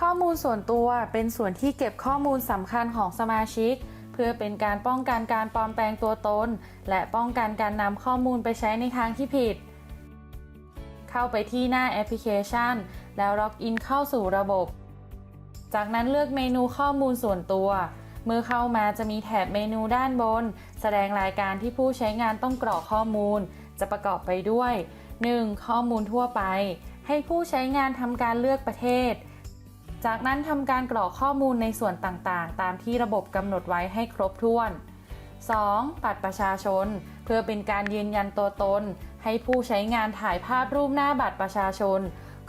ข้อมูลส่วนตัวเป็นส่วนที่เก็บข้อมูลสำคัญของสมาชิก เพื่อเป็นการป้องกันการปลอมแปลงตัวตน และป้องกันการนำข้อมูลไปใช้ในทางที่ผิด เข้าไปที่หน้าแอปพลิเคชัน แล้วล็อกอินเข้าสู่ระบบ จากนั้นเลือกเมนูข้อมูลส่วนตัว เมื่อเข้ามาจะมีแถบเมนูด้านบน แสดงรายการที่ผู้ใช้งานต้องกรอกข้อมูล จะประกอบไปด้วย 1. ข้อมูลทั่วไป ให้ผู้ใช้งานทำการเลือกประเทศ จากนั้นทำการกรอกข้อมูลในส่วนต่างๆ ตามที่ระบบกำหนดไว้ให้ครบถ้วน 2. บัตรประชาชน เพื่อเป็นการยืนยันตัวตน ให้ผู้ใช้งานถ่ายภาพรูปหน้าบัตรประชาชน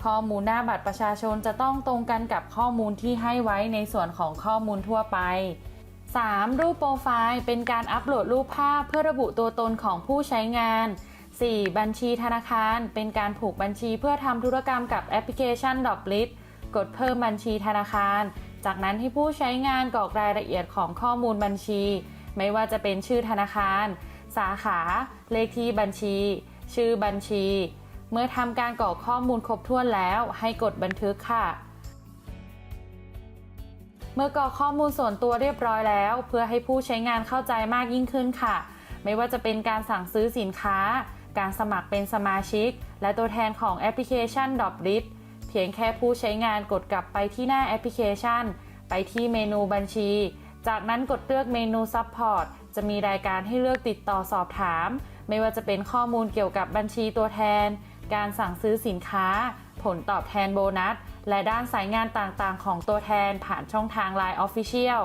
ข้อมูลหน้าบัตรประชาชนจะต้องตรงกันกับข้อมูลที่ให้ไว้ในส่วนของข้อมูลทั่วไป 3. รูปโปรไฟล์ เป็นการอัปโหลดรูปภาพเพื่อระบุตัวตนของผู้ใช้งาน 4. บัญชีธนาคาร เป็นการผูกบัญชีเพื่อทำธุรกรรมกับแอปพลิเคชันดอกลิส กดเพิ่มบัญชีธนาคาร จากนั้นให้ผู้ใช้งานกรอกรายละเอียดของข้อมูลบัญชี ไม่ว่าจะเป็นชื่อธนาคาร สาขา เลขที่บัญชี ชื่อบัญชี เมื่อทำการกรอกข้อมูลครบถ้วนแล้วให้กดบันทึกค่ะเมื่อกรอกข้อมูลส่วนตัวเรียบร้อยแล้ว เพื่อให้ผู้ใช้งานเข้าใจมากยิ่งขึ้นค่ะ ไม่ว่าจะเป็นการสั่งซื้อสินค้า การสมัครเป็นสมาชิก และตัวแทนของแอปพลิเคชัน d o p l i t เพียงแค่ผู้ใช้งานกดกลับไปที่หน้าแอปพลิเคชัน ไปที่เมนูบัญชี จากนั้นกดเลือกเมนู Support จะมีรายการให้เลือกติดต่อสอบถาม ไม่ว่าจะเป็นข้อมูลเกี่ยวกับบัญชีตัวแทน การสั่งซื้อสินค้า ผลตอบแทนโบนัส และด้านสายงานต่างๆ ของตัวแทนผ่านช่องทาง Line Official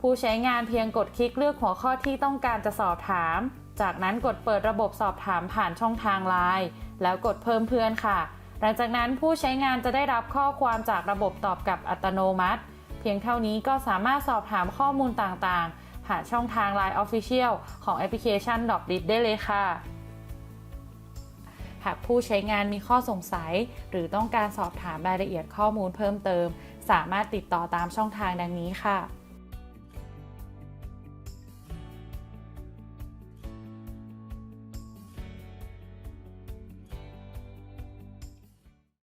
ผู้ใช้งานเพียงกดคลิกเลือกหัวข้อที่ต้องการจะสอบถาม จากนั้นกดเปิดระบบสอบถามผ่านช่องทาง Line แล้วกดเพิ่มเพื่อนค่ะ หลังจากนั้นผู้ใช้งานจะได้รับข้อความจากระบบตอบกลับอัตโนมัติ เพียงเท่านี้ก็สามารถสอบถามข้อมูลต่างๆ ผ่านช่องทาง Line Official ของแอปพลิเคชัน d o p l i t ได้เลยค่ะ หากผู้ใช้งานมีข้อสงสัย หรือต้องการสอบถามรายละเอียดข้อมูลเพิ่มเติม สามารถติดต่อตามช่องทางดังนี้ค่ะ